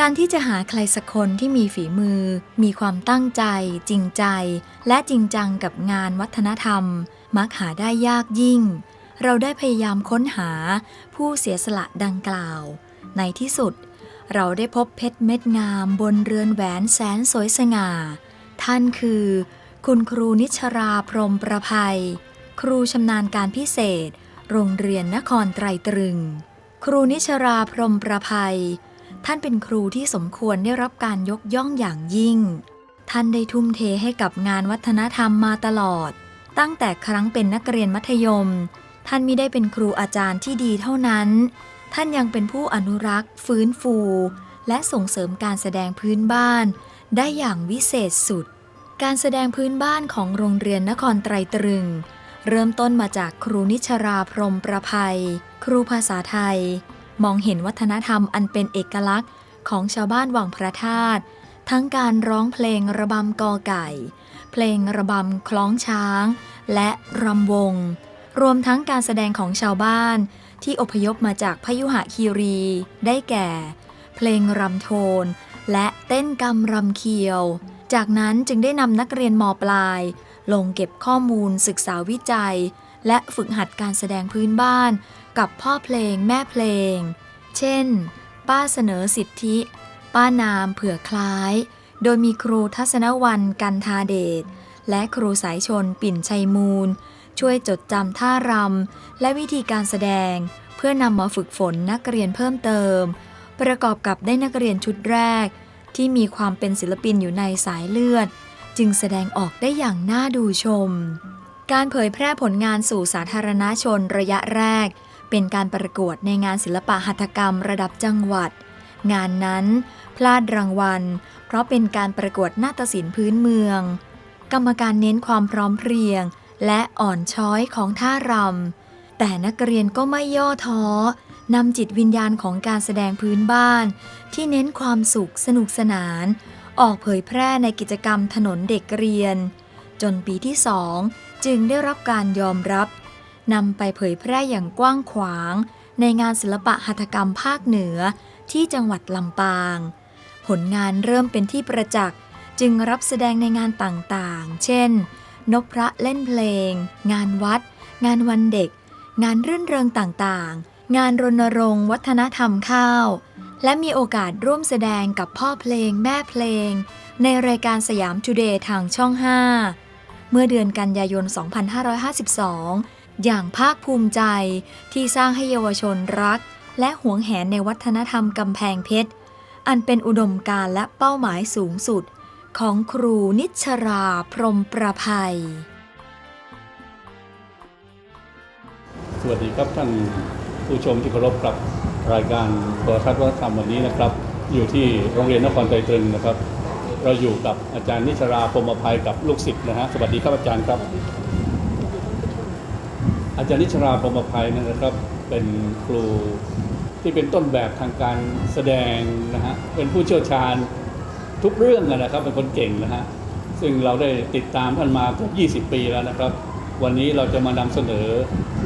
การที่จะหาใครสักคนที่มีฝีมือ มีความตั้งใจ จริงใจ และจริงจังกับงานวัฒนธรรม มักหาได้ยากยิ่ง เราได้พยายามค้นหาผู้เสียสละดังกล่าว ในที่สุด เราได้พบเพชรเม็ดงามบนเรือนแหวนแสนสวยสง่า ท่านคือ คุณครูนิชราพรมประภัย ครูชำนาญการพิเศษ โรงเรียนนครไตรตรึง ครูนิชราพรมประภัย ท่านเป็นครูที่สมควรได้รับการยกย่องอย่างยิ่ง ท่านได้ทุ่มเทให้กับงานวัฒนธรรมมาตลอด ตั้งแต่ครั้งเป็นนักเรียนมัธยม ท่านมิได้เป็นครูอาจารย์ที่ดีเท่านั้น ท่านยังเป็นผู้อนุรักษ์ ฟื้นฟู และส่งเสริมการแสดงพื้นบ้าน ได้อย่างวิเศษสุด การแสดงพื้นบ้านของโรงเรียนนครไตรตรึง เริ่มต้นมาจากครูนิชราพรมประภัย ครูภาษาไทย มองเห็นวัฒนธรรมอันเป็นเอกลักษณ์ของชาวบ้านวังพระธาตุทั้งการร้องเพลงระบำกอไก่ เพลงระบำคล้องช้าง และรำวง รวมทั้งการแสดงของชาวบ้านที่อพยพมาจากพยุหคีรี ได้แก่ เพลงรำโทน และเต้นกำรำเคียว จากนั้นจึงได้นำนักเรียนมปลาย ลงเก็บข้อมูลศึกษาวิจัย และฝึกหัดการแสดงพื้นบ้าน กับพ่อเพลงแม่เพลง เช่น ป้าเสนอสิทธิ ป้านามเผื่อคล้าย โดยมีครูทัศนวันกันทาเดช และครูสายชนปิ่นชัยมูล ช่วยจดจำท่ารำ และวิธีการแสดง เพื่อนำมาฝึกฝนนักเรียนเพิ่มเติม ประกอบกับได้นักเรียนชุดแรก ที่มีความเป็นศิลปินอยู่ในสายเลือด จึงแสดงออกได้อย่างน่าดูชมการเผยแพร่ผลงานสู่สาธารณชนระยะแรก เป็นการประกวดในงานศิลปะหัตถกรรมระดับจังหวัด งานนั้นพลาดรางวัล เพราะเป็นการประกวดนาฏศิลป์พื้นเมือง กรรมการเน้นความพร้อมเพรียง และอ่อนช้อยของท่ารำ แต่นักเรียนก็ไม่ย่อท้อนำจิตวิญญาณของการแสดงพื้นบ้าน ที่เน้นความสุขสนุกสนาน ออกเผยแพร่ในกิจกรรมถนนเด็กเรียน จนปีที่สองจึงได้รับการยอมรับ นำไปเผยแพร่อย่างกว้างขวาง ในงานศิลปะหัตถกรรมภาคเหนือที่จังหวัดลำปาง ผลงานเริ่มเป็นที่ประจักษ์จึงรับแสดงในงานต่างๆ เช่นนกพระเล่นเพลง งานวัด งานวันเด็ก งานรื่นเริงต่างๆ งานรณรงค์วัฒนธรรมข้าว และมีโอกาสร่วมแสดงกับพ่อเพลงแม่เพลง ในรายการสยามทูเดย์ทางช่อง 5 เมื่อเดือนกันยายน 2552 อย่างภาคภูมิใจที่สร้างให้เยาวชนรัก และหวงแหนในวัฒนธรรมกำแพงเพชร อันเป็นอุดมการและเป้าหมายสูงสุด ของครูนิชราพรมประภัย สวัสดีครับท่านผู้ชมที่เคารพครับรายการโทรทัศน์วัฒนธรรมวันนี้นะครับ อยู่ที่โรงเรียนนครไตรตรึงนะครับ เราอยู่กับอาจารย์นิชราพรหมอภัยกับลูกศิษย์นะฮะสวัสดีครับอาจารย์ครับ อาจารย์นิชราพรมภัยนะครับ เป็นครูที่เป็นต้นแบบทางการแสดงนะฮะเป็นผู้เชี่ยวชาญทุกเรื่องนะครับ เป็นคนเก่งนะฮะซึ่งเราได้ติดตามท่านมาเกือบ20 ปีแล้วนะครับ วันนี้เราจะมานำเสนอ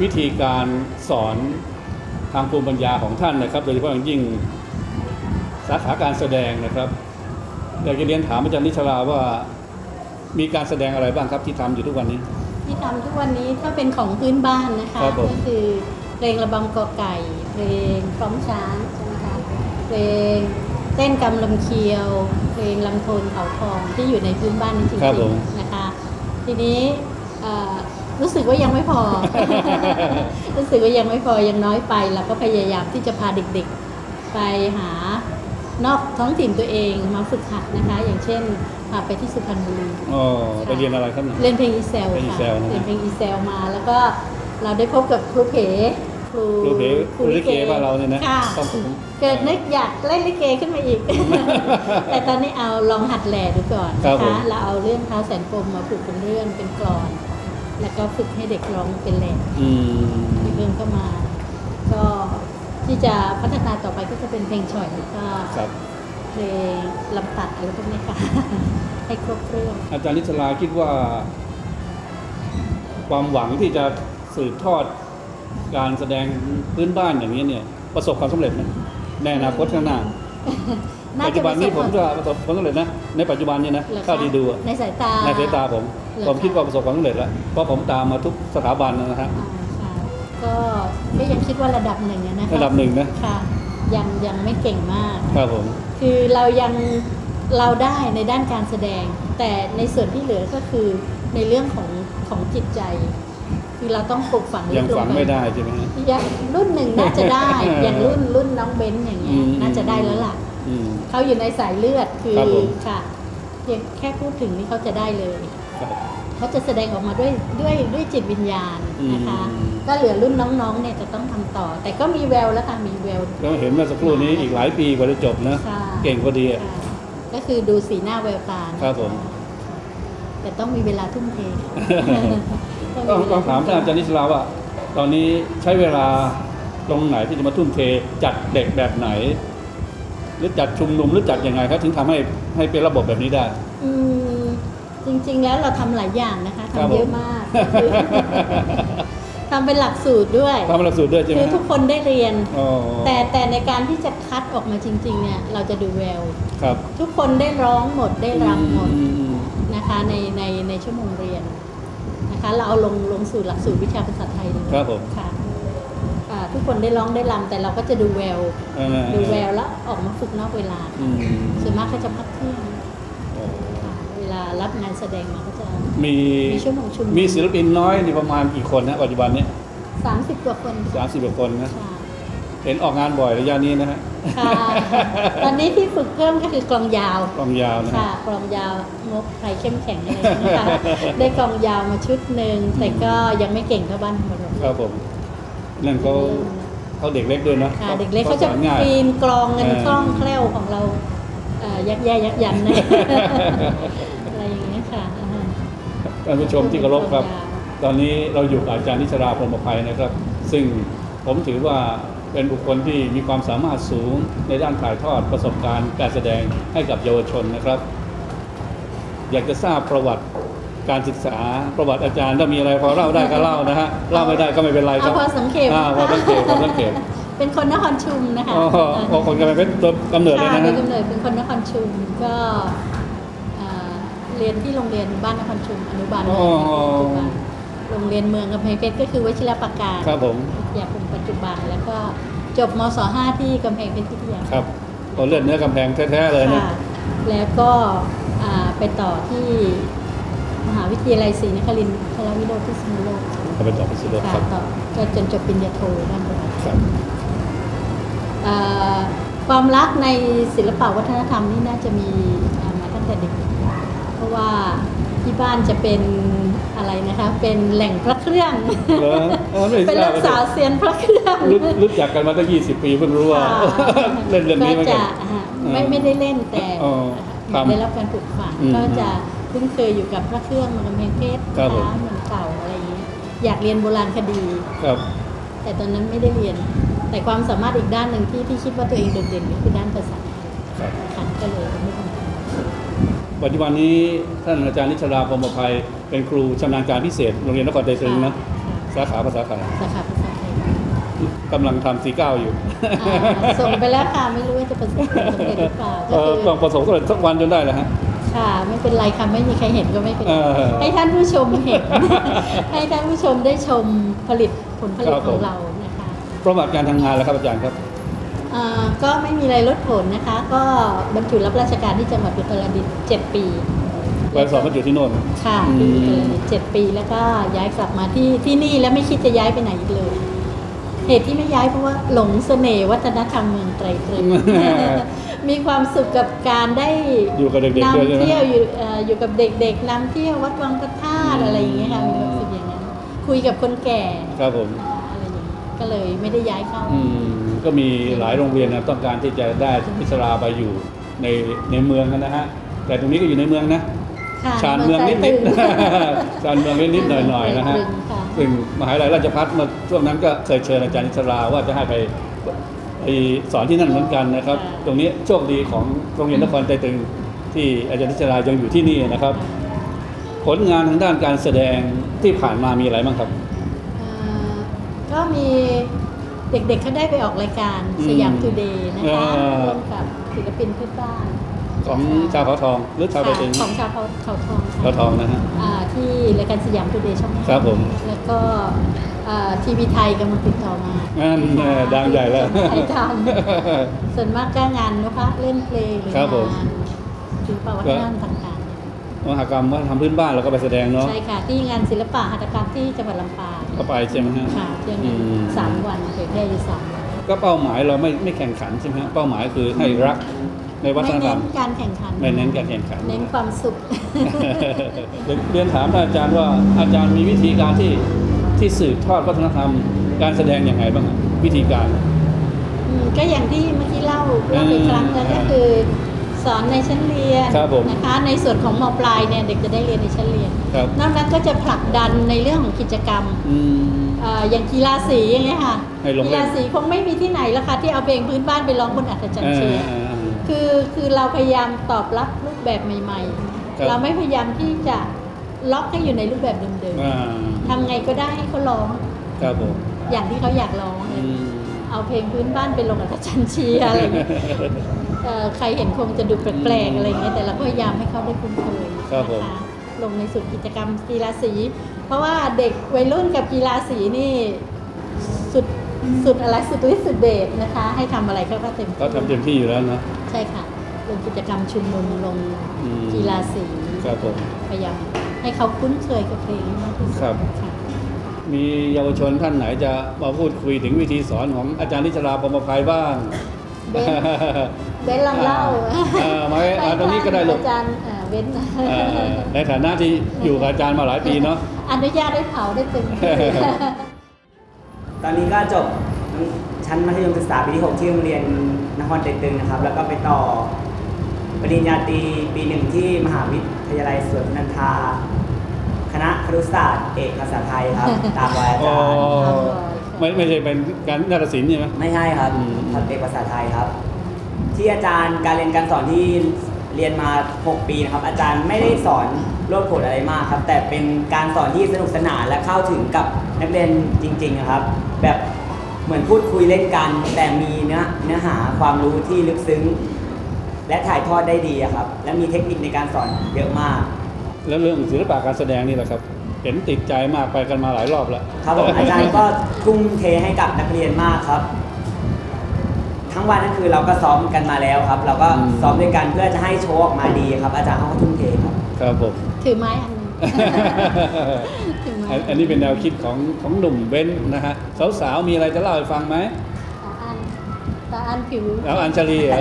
วิธีการสอนทางภูมิปัญญาของท่านนะครับ โดยเฉพาะอย่างยิ่งสาขาการแสดงนะครับอยากจะเรียนถามอาจารย์นิชราว่ามีการแสดงอะไรบ้างครับที่ทำอยู่ทุกวันนี้ ที่ทำทุกวันนี้ถ้าเป็นของพื้นบ้านนะคะ ครับผม ก็คือเพลงระบำกอไก่ เพลงคล้องช้างใช่ไหมคะเพลงเต้นกำลำเคียว เพลงลำโทนเขาทองที่อยู่ในพื้นบ้านจริงครับผม ๆนะคะ ทีนี้เอ่อรู้สึกว่ายังไม่พอ รู้สึกว่ายังไม่พอยังน้อยไปเราก็พยายามที่จะพาเด็กๆ ไปหา นอกท้องถิ่นตัวเองมาฝึกหัดนะคะ อย่างเช่นพาไปที่สุพรรณบุรีอ๋อไปเรียนอะไรครับเนี่ยเล่นเพลงอีเซลเพลงอีค่ะเซลนะฮะเล่นเพลงอีเซลมาแล้วก็เราได้พบกับครูเผครูครูเพครูลิเกบ้านเราเนี่ยนะค่ะครับผมเกิดนึกอยากเล่นลิเกขึ้นมาอีก แต่ตอนนี้เอาลองหัดแหล่ดูก่อนครับนะผมคะเราเอาเรื่องเท้าแสนปมมาผูกเป็นเรื่องเป็นกลอน แล้วก็ฝึกให้เด็กร้องเป็นแหล่อืมเรื่องเข้ามา ก็ ที่จะพัฒนาต่อไปก็จะเป็นเพลงฉ่อยแล้วก็ครับเพลงลำตัดอะไรพวกนี้ค่ะ ให้ครบเรื่อง อาจารย์นิชราคิดว่า ความหวังที่จะสืบทอดการแสดงพื้นบ้านอย่างนี้เนี่ย ประสบความสำเร็จไหมในอนาคตข้างหน้าน่าปัจจะจุบันนี้ผมประสบก็ประสบความสำเร็จนะในปัจจุบันนี้นะเหรอคะเท่าที่ดูอะในสายตา ในสายตาผม เหรอผมคะคิดว่าประสบความสำเร็จแล้วเพราะผมตามมาทุกสถาบันนะฮะอ่าค่ะ ก็ก็ยังคิดว่าระดับหนึ่งอะนะคะระดับหนึ่งนะค่ะ ยังยังไม่เก่งมาก ครับผม คือเรายังเราได้ในด้านการแสดง แต่ในส่วนที่เหลือก็คือในเรื่องของของจิตใจ คือเราต้องปลูกฝังลึยังกลฝังงไปไม่ได้ใช่ไหมฮะ ยังรุ่นหนึ่งน่าจะได้ อย่างรุ่นรุ่นน้องเบนซ์อย่างเงี้ยอืม น่าจะได้แล้วล่ะอืม เขาอยู่ในสายเลือดคือครับผม ค่ะเพียงแค่พูดถึงนี่เขาจะได้เลย ครับ เขาจะแสดงออกมาด้วยด้วยด้วยจิตวิญญาณนะคะ อืม ก็เหลือรุ่นน้องๆเนี่ยจะต้องทำต่อ แต่ก็มีแววแล้วค่ะมีแววแล้วเห็นเมื่อสักครู่นี้อีกหลายปีกว่าจะจบนะ ค่ะ เก่งพอดีอะ ค่ะก็คือดูสีหน้าแววตานะครับผม แต่ต้องมีเวลาทุ่มเทต้องมีเวลต้องถามท่านอาจารย์นิสลาว่า ตอนนี้ใช้เวลาตรงไหนที่จะมาทุ่มเทจัดเด็กแบบไหน หรือจัดชุมนุมหรือจัดยังไงครับ ถึงทำให้ให้เป็นระบบแบบนี้ได้ อืม จริงๆ แล้วเราทำหลายอย่างนะคะครับทำเยอะผมมากทำเป็นหลักสูตรด้วย ทำหลักสูตรด้วยใช่ไหมคือทุกคนได้เรียน อ๋อแต่แต่ในการที่จะคัดออกมาจริงๆเนี่ยเราจะดูแวว ครับทุกคนได้ร้องหมดได้รำหมดอือืม นะคะในในในชั่วโมงเรียนนะคะเราเอาลงลงสู่หลักสูตรวิชาภาษาไทยเลยครับผม ค่ะอ่าทุกคนได้ร้องได้รำแต่เราก็จะดูแวว อ่าดูแววแล้วออกมาฝึกนอกเวลา อืมส่วนมากก็จะพักเที่ยงโอ้ค่ะเวลา รับงานแสดงมาก็จะ มีมีชั่วโมงชุมนุม มีศิลปินน้อยนี่ประมาณกี่คนนะปัจจุบันนี้สามสิบกว่าคนสามสิบกว่าคนนะค่ะเห็นออกงานบ่อยระยะนี้นะฮะค่ะตอนนี้ที่ฝึกเพิ่มก็คือกลองยาวกองยาวนะค่ะฮะกลองยาวงบใครเข้มแข็งอะไรอย่างเงี้ยนะคะได้กลองยาวมาชุดหนึ่งแต่ก็ยังไม่เก่งเท่าบ้านธรรมดาครับผมนั่นเขาเขาเด็กเล็กด้วยนะค่ะเด็กเล็กเขาจะสอนง่ายปีนกลองเงินเออคล่องแคล่วของเราเอ่อยักแย่ยักยันเนี่ยอะไรอย่างเงี้ยค่ะอ่า ท่านผู้ชมที่เคารพครับกลองยาวตอนนี้เราอยู่กับอาจารย์นิชราพรหมภัยนะครับ ซึ่งผมถือว่าเป็นบุคคลที่มีความสามารถสูงในด้านถ่ายทอดประสบการณ์การแสดงให้กับเยาวชนนะครับ อยากจะทราบประวัติการศึกษาประวัติอาจารย์ถ้ามีอะไรพอเล่าได้ก็เล่านะฮะเล่าไม่ได้ก็ไม่เป็นไรครัเอาบพอสังเกตอ่าพอสังเกตพอสังเกตเป็นคนนครชุมนะคะอ๋ออ๋อคนกำลังเป็นตัวกำเนิดเลยค่ะนะโดฮะยกำเนิดเป็นคนนครชุมก็เอ่อ เรียนที่โรงเรียนบ้านนครชุมอนุบาลอ๋อ ปัจจุบันโรงเรียนเมืองกำแพงเพชรก็คือวชิรประการครับผมอยากคมปัจจุบันแล้วก็จบมศ .5 ที่กำแพงเพชรพิทยาครับตัวเลือดเนื้อกำแพงแท้ๆเลยนะค่ะแล้วก็อ่าไปต่อที่มหาวิทยาลัยศรีนครินทร์พลวิโรธที่สมุทรโลกเขาไปต่อพิศนุโลกค่ะครับต่อก็จนจบปริญญาโทด้านบนครับอ่าความรักในศิลปวัฒนธรรมนี่น่าจะมีอ่ามาตั้งแต่เด็กเพราะ ว่าที่บ้านจะเป็นอะไรนะคะ เป็นแหล่งพระเครื่อง เหรอเออไม่เป็นทราลูบกสาวเซียนพระเครื่องรู้รู้จักกันมาตั้ง20ปีเพิ่งรู้ว่าค่ะเล่นเรื่องนี้เหมือนก็กัจะน อ่าไม่ไม่ได้เล่นแต่อ๋อครับได้รับการปลูกฝังอืมก็จะคุ้นเคยอยู่กับพระเครื่องเมืองกำแพงเพชรครับผมร้านเมืองเก่าอะไรอย่างนี้อยากเรียนโบราณคดี ครับ แต่ตอนนั้นไม่ได้เรียน แต่ความสามารถอีกด้านหนึ่งที่ที่คิดว่าตัวเองโดดเด่นก็คือด้านภาษาไทยครับ ค่ะก็เลยไม่ทำ ปัจจุบันนี้ท่านอาจารย์นิชราพรหมภัยเป็นครูชำนาญการพิเศษโรงเรียนนครไทยตรึงนะสาขาภาษาไทยสาขาภาษาไทยกำลังทำสีเก้าอยู่อ่าส่งไปแล้วค่ะไม่รู้ว่าจะประสบความสำเร็จหรือเปล่าเอก็อคือต้องประสบความสำเร็จสักวันจนได้แหละฮะค่ะไม่เป็นไรค่ะไม่มีใครเห็นก็ไม่เป็นไรเออให้ท่านผู้ชมเห็น ให้ท่านผู้ชมได้ชมผลิตผลผลิตครับขผอมงเรานะคะประวัติการทำงานแล้วครับอาจารย์ครับอ่า ก็ไม่มีอะไรลดผลนะคะ ก็บรรจุรับราชการที่จังหวัดอุตรดิตถ์เจ็ดปีไปสอบบรรจุที่โน่นค่ะอืมที่อุตรดิตถ์เจ็ดปีแล้วก็ย้ายกลับมาที่ที่นี่แล้วไม่คิดจะย้ายไปไหนอีกเลย เหตุที่ไม่ย้ายเพราะว่าหลงเสน่ห์วัฒนธรรมเมืองไตรตรึงมีความสุขกับการได้อยู่กับเด็กๆด้วยใช่นำไหมเที่ยวอยู่เอ่ออยู่กับเด็กๆนำเที่ยววัดวังพระธาตุอะไรอย่างเงี้ยค่ะมีความสุขอย่างนั้นคุยกับคนแก่ครับผม ก็เลยไม่ได้ย้ายเข้า อืมก็มีหลายโรงเรียนนะต้องการที่จะได้พิศราไปอยู่ในในเมืองนะฮะแต่ตรงนี้ก็อยู่ในเมืองนะค่ะชานเมืองนิดไตรนิดตรึงชานเมืองนิดนิดหน่อยหน่อยๆนะฮะไตรตรึงค่ะซึ่งมหาวิทยาลัยราชภัฏเมื่อช่วงนั้นก็เคยเชิญอาจารย์นิสราว่าจะให้ไปไปสอนที่นั่นเหมือนกันนะครับตรงนี้โชคดีของโรงเรียนนครไตรตรึงที่อาจารย์นิสรายังอยู่ที่นี่นะครับ ผลงานทางด้านการแสดงที่ผ่านมามีอะไรบ้างครับอ่า ก็มีเด็กๆเขาได้ไปออกรายการอืมสยามทูเดย์นะคะอ่า ร่วมกับคศิลปินพื้นบ้านของชาวเขาทองหรือชาวไปเองของชาวเขาเขาทองค่ะเขาทองนะฮะ อ่าที่รายการสยามทูเดย์ช่องห้าครับผม แล้วก็ทีวีไทยกำลังติดต่อมานั่นแน่ดังใหญ่แล้ว ไทยทำ ส่วนมากก็งานนะคะเล่นเพลงหรือครับผม งานศิลปวัฒนธรรมต่าง มหกรรมว่าทำพื้นบ้านเราก็ไปแสดงๆเนาะ ใช่ค่ะ ที่งานศิลปะหัตถกรรมที่จังหวัดลำปางก็ไปใช่ไหมฮะค่ะเที่ยงอืม สามวันเผยแพร่อยู่สามวันก็เป้าหมายเราไม่ไม่แข่งขันใช่ไหมฮะเป้าหมายคือให้รักในวัฒไม่นธรรเน้มนการแข่งขัน ไม่เน้นการแข่งขัน เน้นความสุขเรียนถามท่านอาจารย์ว่าอาจารย์มีวิธีการที่ที่สืบทอดวัฒนธรรม การแสดงอย่างไรบ้างอะวิธีการ อืมก็อย่างที่เมื่อกี้เล่าเล่าไปครั้งแล้วอืมก็คือ สอนในชั้นเรียนครับผมนะคะในส่วนของมปลายเนี่ยเด็กจะได้เรียนในชั้นเรียนครับนอกนั้นก็จะผลักดันในเรื่องของกิจกรรมอืมเอ่ออย่างกีฬาสีอย่างเงี้ยค่ะให้ลงเล่นกีฬาสีคงไม่มีที่ไหนแล้วค่ะที่เอาเพลงพื้นบ้านไปร้องบนอัศจรรย์เชียร์อ่าอ่าอ่าคือคือเราพยายามตอบรับรูปแบบใหม่ครับๆเราไม่พยายามที่จะล็อกให้อยู่ในรูปแบบเดิมอ่าๆทำไงก็ได้ให้เขาร้องครับผมอย่างที่เขาอยากร้องอืมเอาเพลงพื้นบ้านไปลงอัศจรรย์เชียร์อะไร อย่างเงี้ยเอ่อใครเห็นคงจะดูแปลกๆอะไรอย่างเงี้ยแต่เราก็พยายามให้เขาได้คุ้นเคยครับผมนะคะลงในสุดกิจกรรมกีฬาสี เพราะว่าเด็กวัยรุ่นกับกีฬาสีนี่สุดสุดอะไรสุดฤทธิ์สุดเดชนะคะ ให้ทำอะไรเขาก็เต็มที่เขาทำเต็มที่อยู่แล้วเนาะใช่ค่ะลงกิจกรรมชุมนุมลงอืมกีฬาสีครับผมพยายามให้เขาคุ้นเคยกับเพลงให้มากที่สุดครับค่ะมีเยาวชนท่านไหนจะมาพูดคุยถึงวิธีสอนของอาจารย์นิชราปรมภัยบ้าง เบนเบนลองเล่าอ่ามาอ่าตรงนี้ก็ได้ลูกอาจารย์เอ่อเบนเอ่อในฐานะที่อยู่กับอาจารย์มาหลายปีเนาะอนุญาตให้เผาได้เต็มที่ตอนนี้ก็จบชั้นมัธยมศึกษาปีที่ 6 ที่โรงเรียนนครเต็นตึงนะครับ แล้วก็ไปต่อปริญญาตรีปีหนึ่งที่มหาวิทยาลัยสวนนันทา คณะครุศาสตร์เอกภาษาไทยครับ ตามรอยอาอ๋อจารย์ ไม่ไม่ใช่เป็นการนาฏศิลป์ใช่ไหม ไม่ใช่ครับอืม ครับเอกภาษาไทยครับ ที่อาจารย์การเรียนการสอนที่เรียนมา 6 ปีนะครับ อาจารย์ไม่ได้สอนรวบผลอะไรมากครับ แต่เป็นการสอนที่สนุกสนานและเข้าถึงกับนักเรียนจริงๆนะครับ แบบเหมือนพูดคุยเล่นกัน แต่มีเนื้อเนื้อหาความรู้ที่ลึกซึ้ง และถ่ายทอดได้ดีอะครับ และมีเทคนิคในการสอนเยอะมาก แล้วเรื่องศิลปะการแสดงนี่แหละครับ เห็นติดใจมากไปกันมาหลายรอบแล้ว ครับผมอาจารย์ก็ทุ่มเทให้กับนักเรียนมากครับ ทั้งวันนั่นคือเราก็ซ้อมกันมาแล้วครับ เราก็อืมซ้อมด้วยกันเพื่อจะให้โชว์ออกมาดีครับ อาจารย์เขาก็ทุ่มเทครับ ครับผม ถือไม้อันหนึง ถือไม้อันอันนี้เป็นแนวคิดของของหนุ่มเบ้นนะฮะสาวๆมีอะไรจะเล่าให้ฟังไหมตาอันตาอันผิว แล้วอัญชลีเหรอ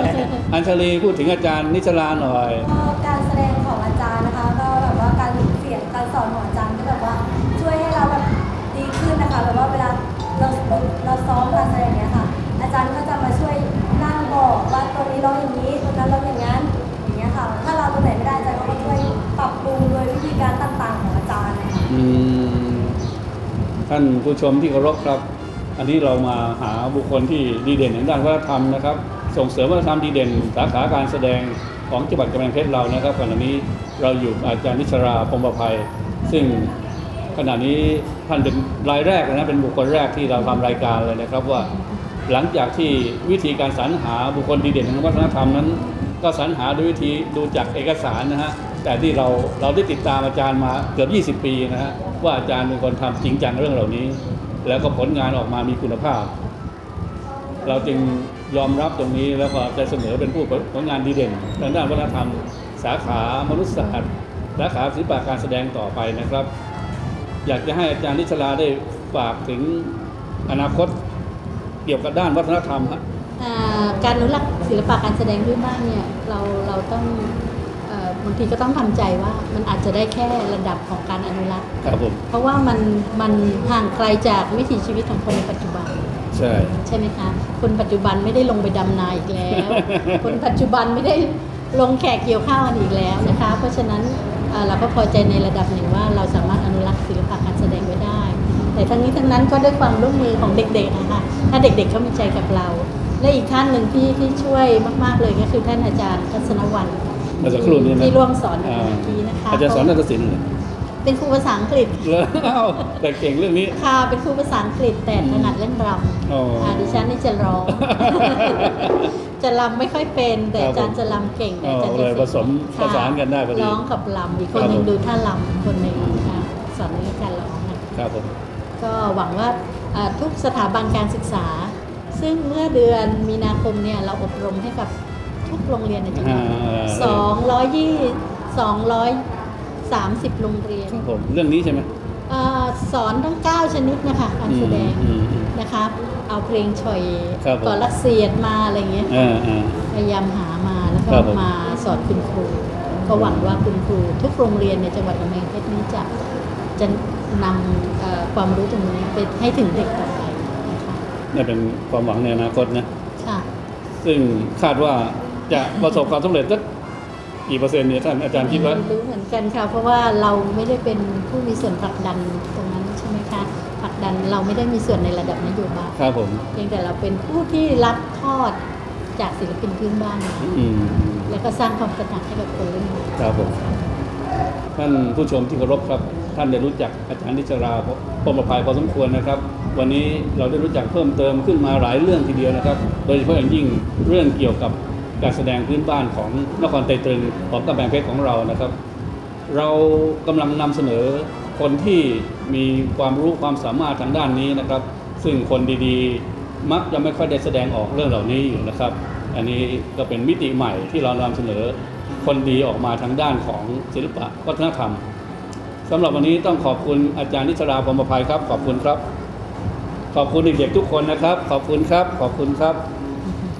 อัญชลีพูดถึงอาจารย์นิชราหน่อยก็การแสดงข รงนี้ร้องอย่างนี้ตรงนั้นร้องอย่างนั้นอย่างเงี้ยค่ะ ถ้าเราตรงไหนไม่ได้อาจารย์ก็ช่วยปรับปรุงโดยวิธีการต่างๆของอาจารย์นะคะอืมท่านผู้ชมที่เคารพครับ อันนี้เรามาหาบุคคลที่ดีเด่นทางด้านวัฒนธรรมนะครับ ส่งเสริมวัฒนธรรมดีเด่น สาขาการแสดงของจังหวัดกำแพงเพชรเรานะครับขณะนี้เราอยู่อาจารย์นิชราพรหมประภัย ซึ่งขณะนี้ท่านเป็นรายแรกนะเป็นบุคคลแรกที่เราทำรายการเลยนะครับว่า หลังจากที่วิธีการสรรหาบุคคลดีเด่นทางวัฒนธรรมนั้น ก็สรรหาด้วยวิธีดูจากเอกสารนะฮะแต่ที่เราเราได้ติดตามอาจารย์มาเกือบ 20 ปีนะฮะว่าอาจารย์เป็นคนทำจริงจังเรื่องเหล่านี้ แล้วก็ผลงานออกมามีคุณภาพ เราจึงยอมรับตรงนี้แล้วก็จะเสนอเป็นผู้ผลงานดีเด่นทางด้านวัฒนธรรม สาขามนุษยศาสตร์สาขาศิลปะการแสดงต่อไปนะครับ อยากจะให้อาจารย์นิชลาได้ฝากถึงอนาคต เกี่ยวกับด้านวัฒนธรรมฮะอ่าการอนุรักษ์ศิลปะการแสดงพื้นบ้านเนี่ยเราเราต้องเอ่อบางทีก็ต้องทำใจว่ามันอาจจะได้แค่ระดับของการอนุรักษ์ครับผมเพราะว่ามันมันห่างไกลจากวิถีชีวิตของคนในปัจจุบันใช่ใช่ไหมคะคนปัจจุบันไม่ได้ลงไปดำนาอีกแล้ว คนปัจจุบันไม่ได้ลงแขกเกี่ยวข้าวกันอีกแล้วนะคะ เพราะฉะนั้นเอ่อเราก็พอใจในระดับหนึ่งว่าเราสามารถอนุรักษ์ศิลปะการแสดงไว้ได้ แต่ทั้งนี้ทั้งนั้นก็ด้วยความร่วมมือของเด็กๆนะคะถ้าเด็กๆเขามีใจกับเรา และอีกท่านหนึ่งที่ที่ช่วยมาก ๆเลยก็คือท่านอาจารย์ทัศนวันเมื่อสักครู่นี้นะที่ร่วมสอนอ่าเมื่อกี้นะคะอาจารย์สอนนาฏศิลป์เหรอเป็นครูภาษาอังกฤษแล้วอ้าวแต่เก่งเรื่องนี้ค่ะเป็นครูภาษาอังกฤษแต่ถนัดเล่นรำอ๋ออ่าดิฉันนี่จะร้องจะลำไม่ค่อยเป็น แต่ครับอาจารย์จะลำเก่งแต่อาจารย์อ๋อเลยจะผสมค่ะประสานกันได้พอดีร้องกับลำอีกคนครับหนึ่งผมดูท่าลำคนหนึ่งค่ะสอนวิธีการร้องนะครับผม ก็ก็หวังว่าอ่าทุกสถาบันการศึกษา ซึ่งเมื่อเดือนมีนาคมเนี่ยเราอบรมให้กับทุกโรงเรียนในจังหวัดอ่าสองร้อยยี่สองร้อยสามสิบโรงเรียนครับผมเรื่องนี้ใช่ไหมอ่าสอนทั้ง 9 ชนิดนะคะการแสดงอืมอืมนะคะเอาเพลงฉ่อยครับผมก่อนรักเสียดมาอะไรเงี้ยอ่าอ่าพยายามหามาแล้วก็ครับผมมาสอนคุณครู ก็หวังว่าคุณครูทุกโรงเรียนในจังหวัดกำแพงเพชรนี้จะ จะนำเอ่อความรู้ตรงนี้ไปให้ถึงเด็กต่อไปนะคะนี่เป็นความหวังในอนาคตนะค่ะซึ่งคาดว่าจะประสบความสำเร็จสักกี่เปอร์เซ็นต์เนี่ยท่านอาจารย์คิดว่าไม่รู้เหมือนกันค่ะ เพราะว่าเราไม่ได้เป็นผู้มีส่วนผลักดันตรงนั้นใช่ไหมคะผลักดันเราไม่ได้มีส่วนในระดับนโยบายครับผมเพียงแต่เราเป็นผู้ที่รับทอดจากศิลปินพื้นบ้านอืมแล้วก็สร้างความตระหนักให้กับคนรุ่นใหม่ครับผมท่านผู้ชมที่เคารพครับ ท่านได้รู้จักอาจารย์นิชราพรมภัยพอสมควรนะครับ วันนี้เราได้รู้จักเพิ่มเติมขึ้นมาหลายเรื่องทีเดียวนะครับ โดยเฉพาะอย่างยิ่งเรื่องเกี่ยวกับการแสดงพื้นบ้านของนครไตรตรึงของกำแพงเพชรของเรานะครับ เรากำลังนำเสนอคนที่มีความรู้ความสามารถทางด้านนี้นะครับ ซึ่งคนดีๆ มักจะไม่ค่อยได้แสดงออกเรื่องเหล่านี้อยู่นะครับ อันนี้ก็เป็นมิติใหม่ที่เรานำเสนอคนดีออกมาทางด้านของศิลปะวัฒนธรรม สำหรับวันนี้ต้องขอบคุณอาจารย์นิชราพรมภัยครับ ขอบคุณครับ ขอบคุณเด็กๆทุกคนนะครับ ขอบคุณครับ ขอบคุณครับ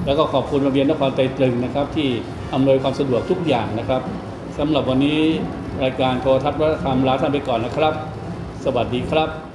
แล้วก็ขอบคุณโรงเรียนนครไตรตรึงนะครับ ที่อำนวยความสะดวกทุกอย่างนะครับสำหรับวันนี้รายการโทรทัศน์วัฒนธรรมลาท่านไปก่อนนะครับ สวัสดีครับ